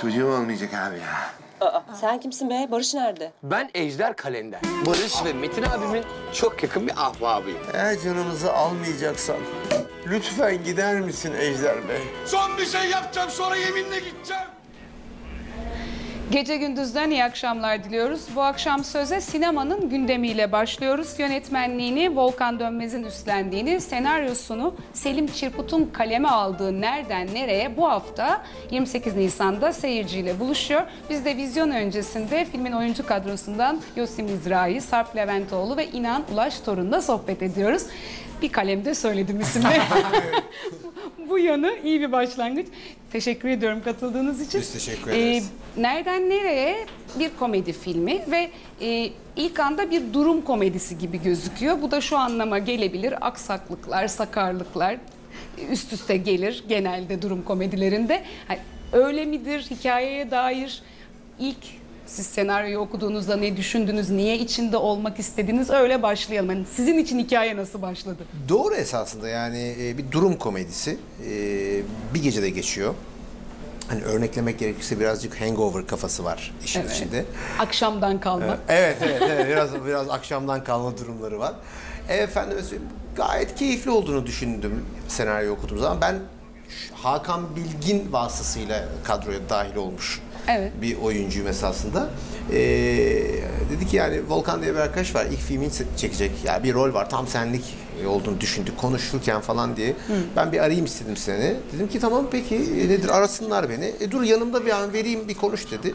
Çocuğum olmayacak abi ya. Sen kimsin be? Barış nerede? Ben Ejder Kalender. Barış ve Metin abimin çok yakın bir ahbabıyım. Eğer canımızı almayacaksan lütfen gider misin Ejder Bey? Son bir şey yapacağım sonra yeminle gideceğim. Gece gündüzden iyi akşamlar diliyoruz. Bu akşam söze sinemanın gündemiyle başlıyoruz. Yönetmenliğini Volkan Dönmez'in üstlendiğini, senaryosunu Selim Çirput'un kaleme aldığı Nereden Nereye bu hafta 28 Nisan'da seyirciyle buluşuyor. Biz de vizyon öncesinde filmin oyuncu kadrosundan Yosim İzrahi, Sarp Leventoğlu ve İnan Ulaş Torun'la sohbet ediyoruz. Bir kalemde söyledim isimleri. bu yanı iyi bir başlangıç. Teşekkür ediyorum katıldığınız için. Biz teşekkür ederiz. Ee, Nereden Nereye bir komedi filmi ve e, ilk anda bir durum komedisi gibi gözüküyor. Bu da şu anlama gelebilir. Aksaklıklar, sakarlıklar üst üste gelir genelde durum komedilerinde. Hani öyle midir hikayeye dair ilk siz senaryoyu okuduğunuzda ne düşündünüz, niye içinde olmak istediniz öyle başlayalım. Yani sizin için hikaye nasıl başladı? Doğru esasında yani e, bir durum komedisi. E, bir gecede geçiyor. Hani örneklemek gerekirse birazcık hangover kafası var işin Evet. içinde. Akşamdan kalma. Evet, evet, evet. Biraz biraz akşamdan kalma durumları var. E, efendim gayet keyifli olduğunu düşündüm senaryo okuduğum zaman. Ben Hakan Bilgin vasıtasıyla kadroya dahil olmuş Evet. bir oyuncuyum esasında. Ee, dedi ki yani Volkan diye bir arkadaş var ilk filmini çekecek. Yani bir rol var tam senlik olduğunu düşündük konuşurken falan diye. Ben bir arayayım istedim seni. Dedim ki tamam peki e, nedir arasınlar beni. E, dur yanımda bir an vereyim bir konuş dedi.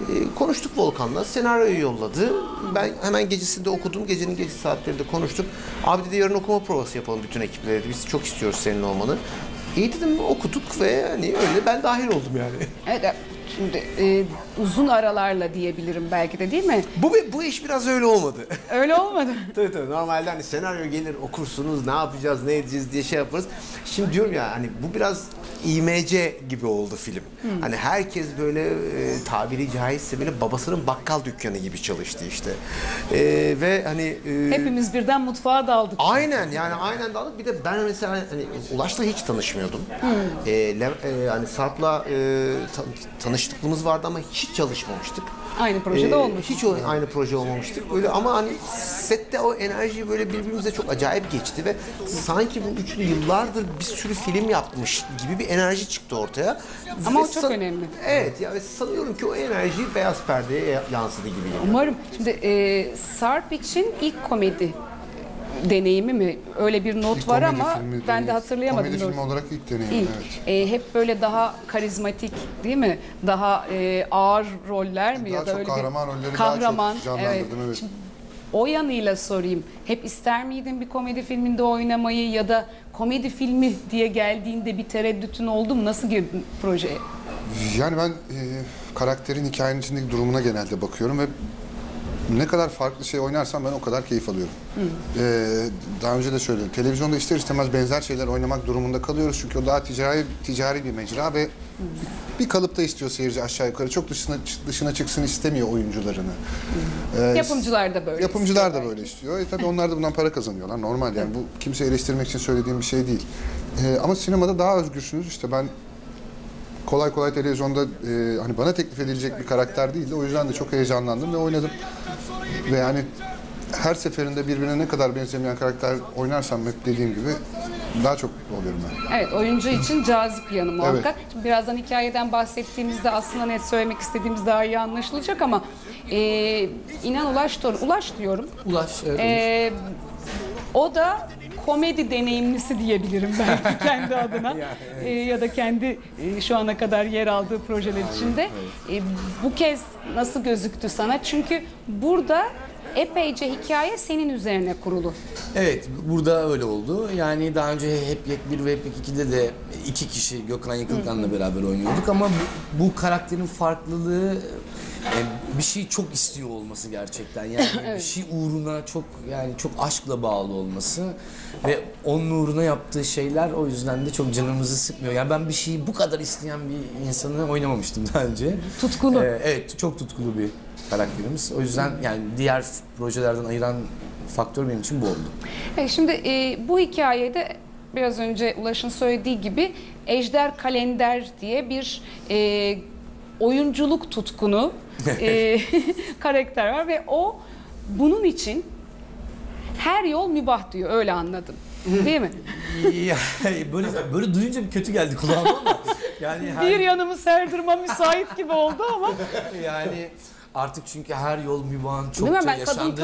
E, konuştuk Volkan'la senaryoyu yolladı. Ben hemen gecesinde okudum. Gecenin gece saatlerinde konuştuk. Abi dedi yarın okuma provası yapalım bütün ekiple dedi. Biz çok istiyoruz senin olmanı. İyi dedim okuduk ve hani öyle ben dahil oldum yani. Evet, e, şimdi e, uzun aralarla diyebilirim belki de değil mi? Bu bu iş biraz öyle olmadı. Öyle olmadı. tabii tabii normalde hani senaryo gelir okursunuz ne yapacağız ne edeceğiz diye şey yaparız. Şimdi diyorum ya hani bu biraz IMC gibi oldu film. Hani herkes böyle e, tabiri caizse böyle babasının bakkal dükkanı gibi çalıştı işte. E, ve hani e, Hepimiz birden mutfağa daldık. Aynen yani aynen daldık. Bir de ben mesela hani Ulaş'la hiç tanışmıyordum. Ee, Le- e, hani Sarp'la e, ta- tanıştıklığımız vardı ama hiç çalışmamıştık. Aynı projede Ee, olmuş. Hiç o, aynı proje olmamıştık. Böyle ama hani sette o enerji böyle birbirimize çok acayip geçti ve sanki bu üçlü yıllardır bir sürü film yapmış gibi bir enerji çıktı ortaya. Ama Ve o çok önemli. Evet ya ve sanıyorum ki o enerji beyaz perdeye ya- yansıdı gibi. Umarım. Şimdi e, Sarp için ilk komedi deneyimi mi? Öyle bir not İlk var ama filmi ben de hatırlayamadım. Komedi doğrusu. filmi olarak ilk deneyim, İlk. evet. E, hep böyle daha karizmatik değil mi? Daha e, ağır roller mi? Daha ya da çok öyle kahraman bir rolleri daha çok kahraman, canlandırdım, evet. Şimdi o yanıyla sorayım. Hep ister miydin bir komedi filminde oynamayı ya da komedi filmi diye geldiğinde bir tereddütün oldu mu? Nasıl girdin projeye? Yani ben e, karakterin hikayenin içindeki durumuna genelde bakıyorum ve ne kadar farklı şey oynarsam ben o kadar keyif alıyorum. E, daha önce de söyledim. Televizyonda ister istemez benzer şeyler oynamak durumunda kalıyoruz. Çünkü o daha ticari ticari bir mecra ve bir kalıpta istiyor seyirci aşağı yukarı. Çok dışına dışına çıksın istemiyor oyuncularını. E, Yapımcılar da böyle. Yapımcılar da istiyor böyle istiyor. E tabii onlar da bundan para kazanıyorlar. Normal yani bu kimse eleştirmek için söylediğim bir şey değil. E, ama sinemada daha özgürsünüz. İşte ben kolay kolay televizyonda e, hani bana teklif edilecek bir karakter değildi. O yüzden de çok heyecanlandım ve oynadım. Ve yani her seferinde birbirine ne kadar benzemeyen karakter oynarsam hep dediğim gibi daha çok mutlu oluyorum ben. Evet oyuncu için cazip yanı muhakkak. Şimdi birazdan hikayeden bahsettiğimizde aslında net söylemek istediğimiz daha iyi anlaşılacak ama e, İnan Ulaş Torun, Ulaş diyorum. Ulaş, evet, E, o da komedi deneyimlisi diyebilirim belki kendi adına E, ya da kendi e, şu ana kadar yer aldığı projeler içinde. E, bu kez nasıl gözüktü sana? Çünkü burada epeyce hikaye senin üzerine kurulu. Evet, burada öyle oldu. Yani daha önce hep Yek 1 ve hep Yek 2'de de iki kişi Gökhan Yıkılgan'la beraber oynuyorduk ama bu, bu karakterin farklılığı e, bir şey çok istiyor olması gerçekten. Yani bir şey uğruna çok yani çok aşkla bağlı olması ve onun uğruna yaptığı şeyler o yüzden de çok canımızı sıkmıyor. Yani ben bir şeyi bu kadar isteyen bir insanı oynamamıştım daha önce. Tutkulu. Ee, evet, çok tutkulu bir karakterimiz. O yüzden yani diğer projelerden ayıran faktör benim için bu oldu. E, Şimdi e, bu hikayede biraz önce Ulaş'ın söylediği gibi Ejder Kalender diye bir e, oyunculuk tutkunu e, karakter var ve o bunun için her yol mübah diyor öyle anladım. Değil mi? Ya, böyle böyle duyunca bir kötü geldi kulağıma ama yani her, Bir yanımı serdırma müsait gibi oldu ama yani artık çünkü her yol mübahın değil çokça mi? Ben kadın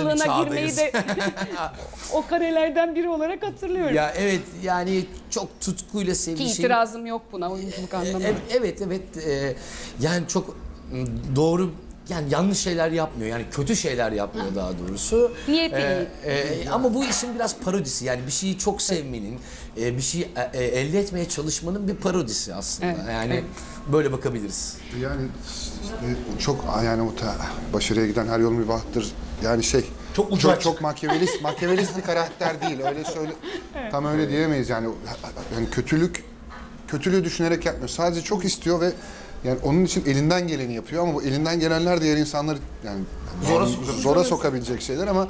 girmeyi de o karelerden biri olarak hatırlıyorum. ya evet yani çok tutkuyla Ki sevdiği şey. itirazım yok buna oyunculuk anlamında. E- Evet evet e, yani çok m, doğru yani yanlış şeyler yapmıyor yani kötü şeyler yapmıyor daha doğrusu. Niyeti E, e, ama bu işin biraz parodisi yani bir şeyi çok sevmenin, e, bir şeyi e, e, elde etmeye çalışmanın bir parodisi aslında. Evet, Yani evet. böyle bakabiliriz. Yani çok yani o başarıya giden her yol mübahtır. Yani şey Çok ucu çok, çok makyavelist, makyavelist bir karakter değil. Öyle söyle tam öyle diyemeyiz yani. Yani kötülük kötülüğü düşünerek yapmıyor. Sadece çok istiyor ve yani onun için elinden geleni yapıyor ama bu elinden gelenler diğer insanları yani zora, zora sokabilecek şeyler ama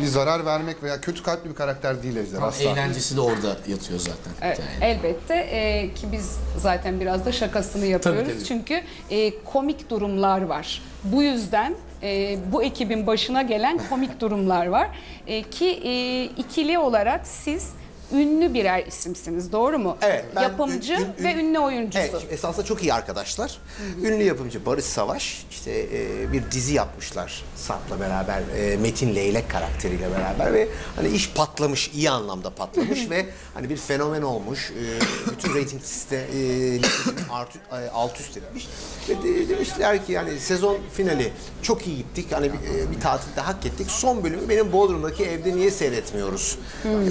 bir zarar vermek veya kötü kalpli bir karakter değil Ejder asla. eğlencesi de orada yatıyor zaten. Evet, Yani. elbette e, ki biz zaten biraz da şakasını yapıyoruz. Tabii, tabii. Çünkü e, komik durumlar var. Bu yüzden e, bu ekibin başına gelen komik durumlar var. E, ki e, ikili olarak siz ünlü birer isimsiniz doğru mu? Evet, ben Yapımcı ün- ün- ve ünlü oyuncusu. Evet, esasında çok iyi arkadaşlar. Ünlü yapımcı Barış Savaş, işte e, bir dizi yapmışlar Sarp'la beraber, e, Metin Leylek karakteriyle beraber ve hani iş patlamış, iyi anlamda patlamış ve hani bir fenomen olmuş. E, bütün reyting liste, e, e, alt üst etmiş. Ve de- demişler ki yani sezon finali çok iyi gittik, hani bir, e, bir tatilde hak ettik. Son bölümü benim Bodrum'daki evde niye seyretmiyoruz?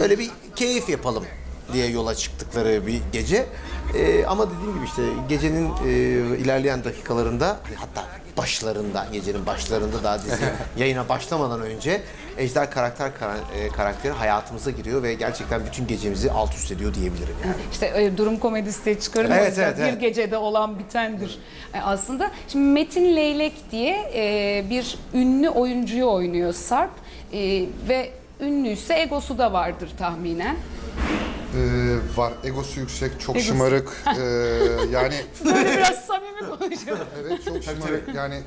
Öyle bir keyif yapalım diye yola çıktıkları bir gece. Ee, ama dediğim gibi işte gecenin e, ilerleyen dakikalarında hani hatta başlarında gecenin başlarında daha dizi yayına başlamadan önce Ejder karakter kara- e, karakteri hayatımıza giriyor ve gerçekten bütün gecemizi alt üst ediyor diyebilirim yani. İşte e, durum komedisi de çıkarılıyor. Evet, evet, bir evet. gecede olan bitendir. E, aslında şimdi Metin Leylek diye e, bir ünlü oyuncuyu oynuyor Sarp E, ve ünlüyse egosu da vardır tahminen. Ee, var egosu yüksek, çok Egosu. şımarık. Ee, yani Böyle biraz samimi konuşuyor. Evet çok şımarık. Yani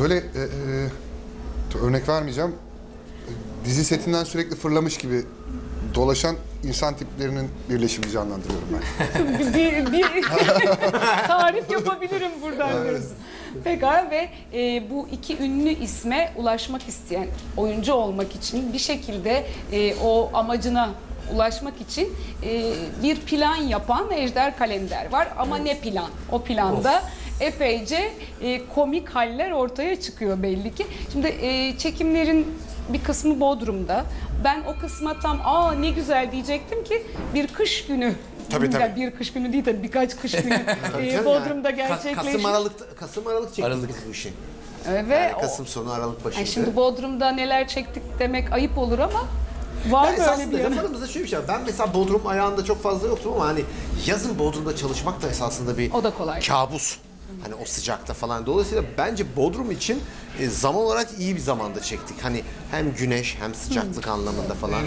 böyle e, e, örnek vermeyeceğim. Dizi setinden sürekli fırlamış gibi dolaşan insan tiplerinin birleşimini canlandırıyorum ben. bir, bir tarif yapabilirim buradan diyorsun. Pekala ve e, bu iki ünlü isme ulaşmak isteyen oyuncu olmak için bir şekilde e, o amacına ulaşmak için e, bir plan yapan Ejder Kalender var ama ne plan? O planda epeyce e, komik haller ortaya çıkıyor belli ki. Şimdi e, çekimlerin bir kısmı Bodrum'da. Ben o kısma tam aa ne güzel diyecektim ki bir kış günü Tabii, tabii. Ya bir kış günü değil tabii birkaç kış günü e, Bodrum'da yani. Gerçekleşti. Kasım Aralık Kasım Aralık çektik Aralık. bu işi. Ve Yani o- Kasım sonu Aralık başıydı. Ay şimdi Bodrum'da neler çektik demek ayıp olur ama var böyle esasında bir yanı. aramızda şöyle bir şey var. Ben mesela Bodrum ayağında çok fazla yoktum ama hani yazın Bodrum'da çalışmak da esasında bir O da kolay. kabus. Hani o sıcakta falan. Dolayısıyla bence Bodrum için e, zaman olarak iyi bir zamanda çektik. Hani hem güneş hem sıcaklık anlamında falan.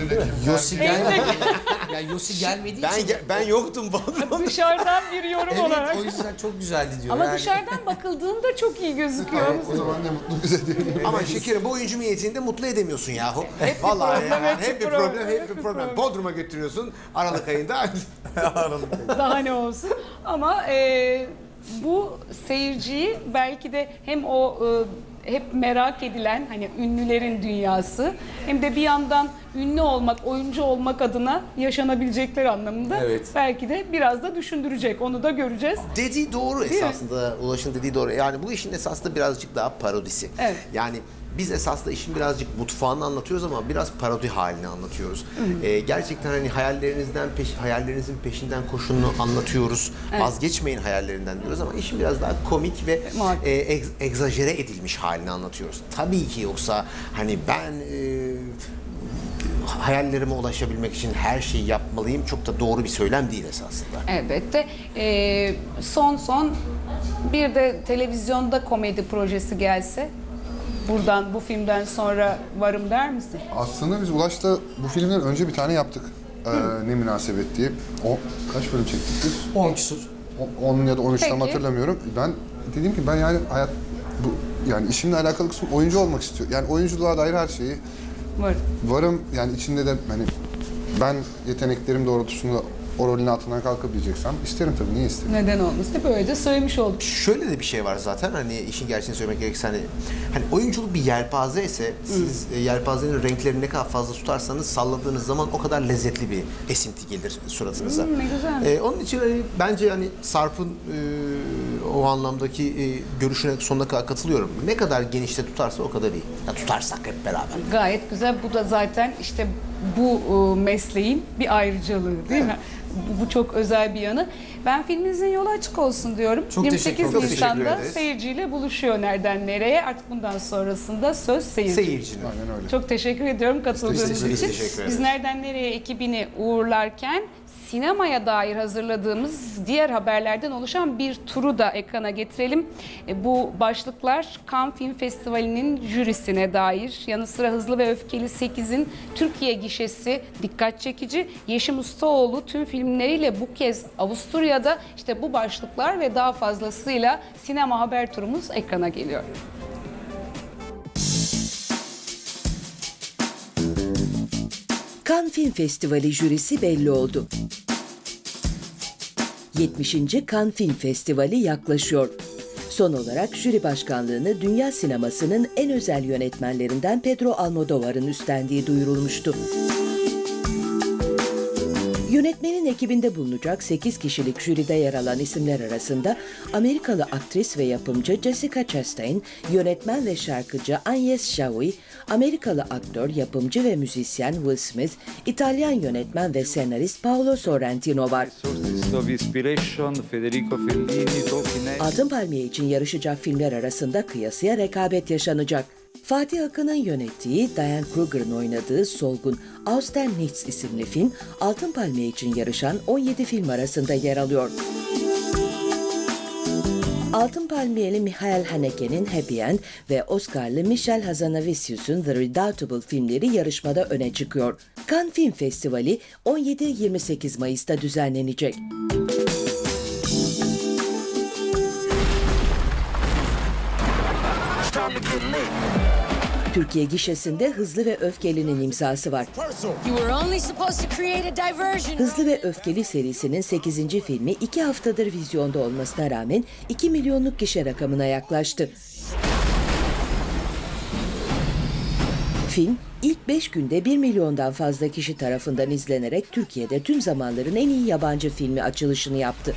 Yossi gelmedi. ya Yossi gelmediği Ben için. ge- ben yoktum Bodrum'da. Dışarıdan bir yorum Evet olarak. o yüzden çok güzeldi diyor. Ama yani. dışarıdan bakıldığında çok iyi gözüküyor. o zaman ne mutlu bize diyelim. Ama şekerim bu oyuncu niyetini de mutlu edemiyorsun yahu. Vallahi problem, yani, hep hep bir problem, problem, hep hep bir problem. Bodrum'a götürüyorsun Aralık ayında. Daha ne olsun. Ama e, bu seyirciyi belki de hem o e, hep merak edilen hani ünlülerin dünyası hem de bir yandan ünlü olmak, oyuncu olmak adına yaşanabilecekler anlamında Evet. belki de biraz da düşündürecek. Onu da göreceğiz. Dediği doğru mi? esasında. Ulaş'ın dediği doğru. Yani bu işin esasında birazcık daha parodisi. Evet. Yani biz esasında işin birazcık mutfağını anlatıyoruz ama biraz parodi halini anlatıyoruz. Ee, gerçekten hani hayallerinizden peş, hayallerinizin peşinden koşunu anlatıyoruz. Vazgeçmeyin hayallerinden diyoruz ama işin biraz daha komik ve e, egz- egzajere edilmiş halini anlatıyoruz. Tabii ki yoksa hani ben e, hayallerime ulaşabilmek için her şeyi yapmalıyım çok da doğru bir söylem değil esasında. Elbette. Ee, son son bir de televizyonda komedi projesi gelse buradan bu filmden sonra varım der misin? Aslında biz Ulaş'ta bu filmden önce bir tane yaptık. Ee, ne münasebet diye. O kaç bölüm çektik biz? 10 küsur. O- 10 ya da 13 tam Peki. hatırlamıyorum. Ben dedim ki ben yani hayat bu yani işimle alakalı kısmı oyuncu olmak istiyorum. Yani oyunculuğa dair her şeyi Var. varım yani içinde de hani ben yeteneklerim doğrultusunda o rolün altından kalkabileceksem isterim tabii niye isterim? Neden olmasın? Hep öyle de söylemiş olduk. Şöyle de bir şey var zaten hani işin gerçeğini söylemek gerekirse hani, hani oyunculuk bir yelpaze ise siz e, yelpazenin renklerini ne kadar fazla tutarsanız salladığınız zaman o kadar lezzetli bir esinti gelir suratınıza. ne güzel. E, onun için hani bence hani Sarp'ın e, o anlamdaki e, görüşüne sonuna kadar katılıyorum. Ne kadar genişte tutarsa o kadar iyi. Ya tutarsak hep beraber. Gayet güzel. Bu da zaten işte bu e, mesleğin bir ayrıcalığı değil mi? Bu, bu çok özel bir yanı. Ben filminizin yolu açık olsun diyorum. Çok 28 teşekkür Nisan'da ederiz. seyirciyle buluşuyor nereden nereye. Artık bundan sonrasında söz seyirci. Seyircinin. Aynen öyle. Çok teşekkür ediyorum katıldığınız Biz için. teşekkür ederiz. Biz nereden nereye ekibini uğurlarken sinemaya dair hazırladığımız diğer haberlerden oluşan bir turu da ekrana getirelim. E, Bu başlıklar Cannes Film Festivali'nin jürisine dair. Yanı sıra Hızlı ve Öfkeli 8'in Türkiye gişesi dikkat çekici. Yeşim Ustaoğlu tüm filmleriyle bu kez Avusturya'da işte bu başlıklar ve daha fazlasıyla sinema haber turumuz ekrana geliyor. Cannes Film Festivali jürisi belli oldu. 70. Cannes Film Festivali yaklaşıyor. Son olarak jüri başkanlığını dünya sinemasının en özel yönetmenlerinden Pedro Almodovar'ın üstlendiği duyurulmuştu. Yönetmenin ekibinde bulunacak 8 kişilik jüride yer alan isimler arasında Amerikalı aktris ve yapımcı Jessica Chastain, yönetmen ve şarkıcı Agnes Jaoui, Amerikalı aktör, yapımcı ve müzisyen Will Smith, İtalyan yönetmen ve senarist Paolo Sorrentino var. Altın Palmiye için yarışacak filmler arasında kıyasıya rekabet yaşanacak. Fatih Akın'ın yönettiği, Diane Kruger'ın oynadığı Solgun Austen Nichts isimli film, Altın Palmiye için yarışan 17 film arasında yer alıyor. Altın Palmiyeli Michael Haneke'nin Happy End ve Oscar'lı Michel Hazanavicius'un The Redoubtable filmleri yarışmada öne çıkıyor. Cannes Film Festivali 17-28 Mayıs'ta düzenlenecek. Türkiye gişesinde Hızlı ve Öfkeli'nin imzası var. Hızlı ve Öfkeli serisinin 8. filmi 2 haftadır vizyonda olmasına rağmen 2 milyonluk gişe rakamına yaklaştı. Film ilk 5 günde 1 milyondan fazla kişi tarafından izlenerek Türkiye'de tüm zamanların en iyi yabancı filmi açılışını yaptı.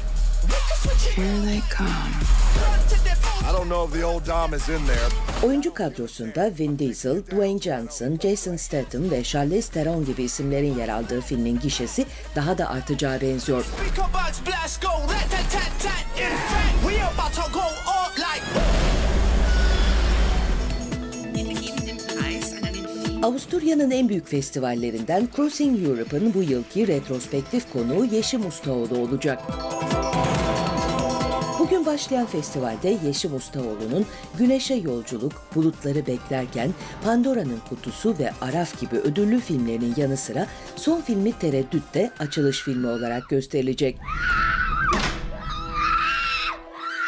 I don't know if the old dom is in there. Oyuncu kadrosunda Vin Diesel, Dwayne Johnson, Jason Statham ve Charlize Theron gibi isimlerin yer aldığı filmin gişesi daha da artacağı benziyor. Avusturya'nın en büyük festivallerinden Crossing Europe'ın bu yılki retrospektif konuğu Yeşim Ustaoğlu olacak. Bugün başlayan festivalde Yeşim Ustaoğlu'nun Güneşe Yolculuk, Bulutları Beklerken, Pandora'nın Kutusu ve Araf gibi ödüllü filmlerinin yanı sıra son filmi Tereddüt de açılış filmi olarak gösterilecek.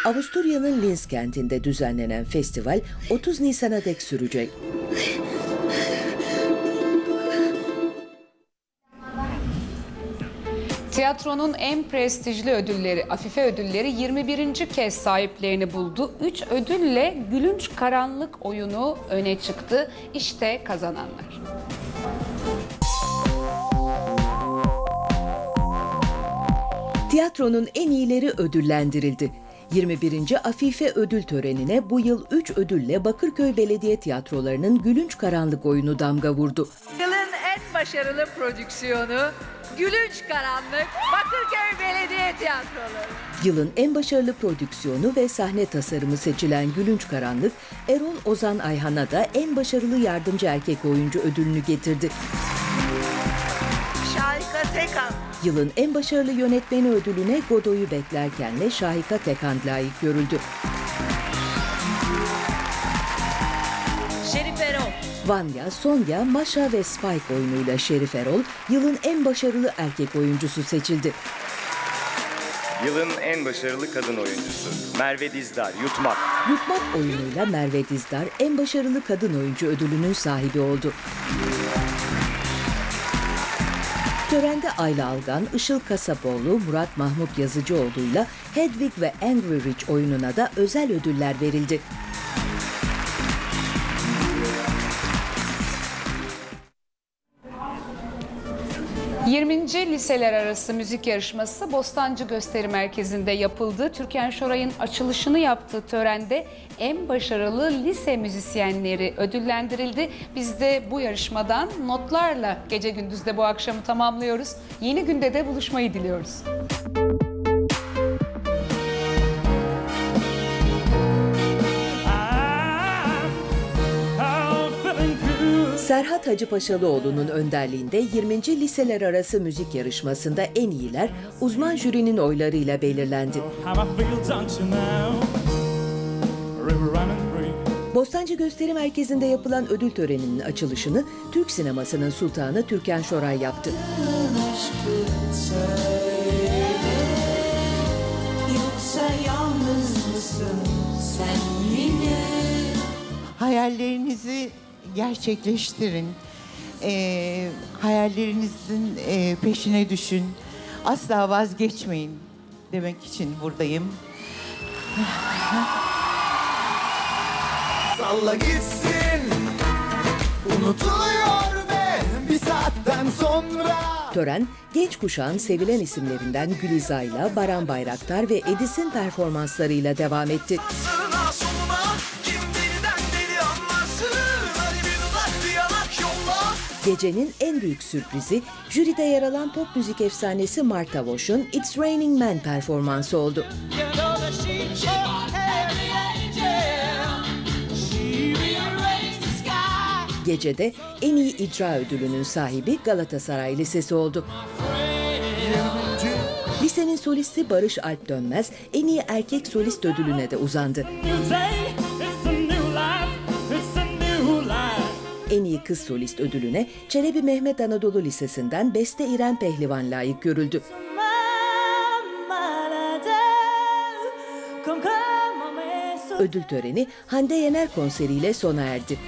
Avusturya'nın Linz kentinde düzenlenen festival 30 Nisan'a dek sürecek. Tiyatronun en prestijli ödülleri, Afife ödülleri 21. kez sahiplerini buldu. 3 ödülle Gülünç Karanlık oyunu öne çıktı. İşte kazananlar. Tiyatronun en iyileri ödüllendirildi. 21. Afife ödül törenine bu yıl 3 ödülle Bakırköy Belediye Tiyatroları'nın Gülünç Karanlık oyunu damga vurdu. Yılın en başarılı prodüksiyonu Gülünç Karanlık Bakırköy Belediye Tiyatroları. Yılın en başarılı prodüksiyonu ve sahne tasarımı seçilen Gülünç Karanlık, Erol Ozan Ayhan'a da en başarılı yardımcı erkek oyuncu ödülünü getirdi. Şahika Tekan. Yılın en başarılı yönetmeni ödülüne Godoy'u beklerkenle Şahika Tekand layık görüldü. Vanya, Sonya, Masha ve Spike oyunuyla Şerif Erol yılın en başarılı erkek oyuncusu seçildi. Yılın en başarılı kadın oyuncusu Merve Dizdar, Yutmak. Yutmak oyunuyla Merve Dizdar en başarılı kadın oyuncu ödülünün sahibi oldu. Törende Ayla Algan, Işıl Kasapoğlu, Murat Mahmut Yazıcıoğlu'yla Hedwig ve Angry Rich oyununa da özel ödüller verildi. 20. Liseler Arası Müzik Yarışması Bostancı Gösteri Merkezi'nde yapıldı. Türkan Şoray'ın açılışını yaptığı törende en başarılı lise müzisyenleri ödüllendirildi. Biz de bu yarışmadan notlarla gece gündüzde bu akşamı tamamlıyoruz. Yeni günde de buluşmayı diliyoruz. Serhat Hacıpaşalıoğlu'nun önderliğinde 20. Liseler Arası Müzik Yarışması'nda en iyiler uzman jürinin oylarıyla belirlendi. Bostancı Gösteri Merkezi'nde yapılan ödül töreninin açılışını Türk sinemasının sultanı Türkan Şoray yaptı. Hayallerinizi gerçekleştirin. Ee, hayallerinizin e, peşine düşün. Asla vazgeçmeyin demek için buradayım. Salla gitsin Unutuluyor ve bir saatten sonra Tören, genç kuşağın sevilen isimlerinden Gülizay'la Baran Bayraktar ve Edis'in performanslarıyla devam etti. Sağına Gecenin en büyük sürprizi, jüride yer alan pop müzik efsanesi Martha Wash'un It's Raining Men performansı oldu. Gecede en iyi icra ödülünün sahibi Galatasaray Lisesi oldu. Lisenin solisti Barış Alp Dönmez en iyi erkek solist ödülüne de uzandı. En iyi kız solist ödülüne Çelebi Mehmet Anadolu Lisesi'nden Beste İrem Pehlivan layık görüldü. Ödül töreni Hande Yener konseriyle sona erdi.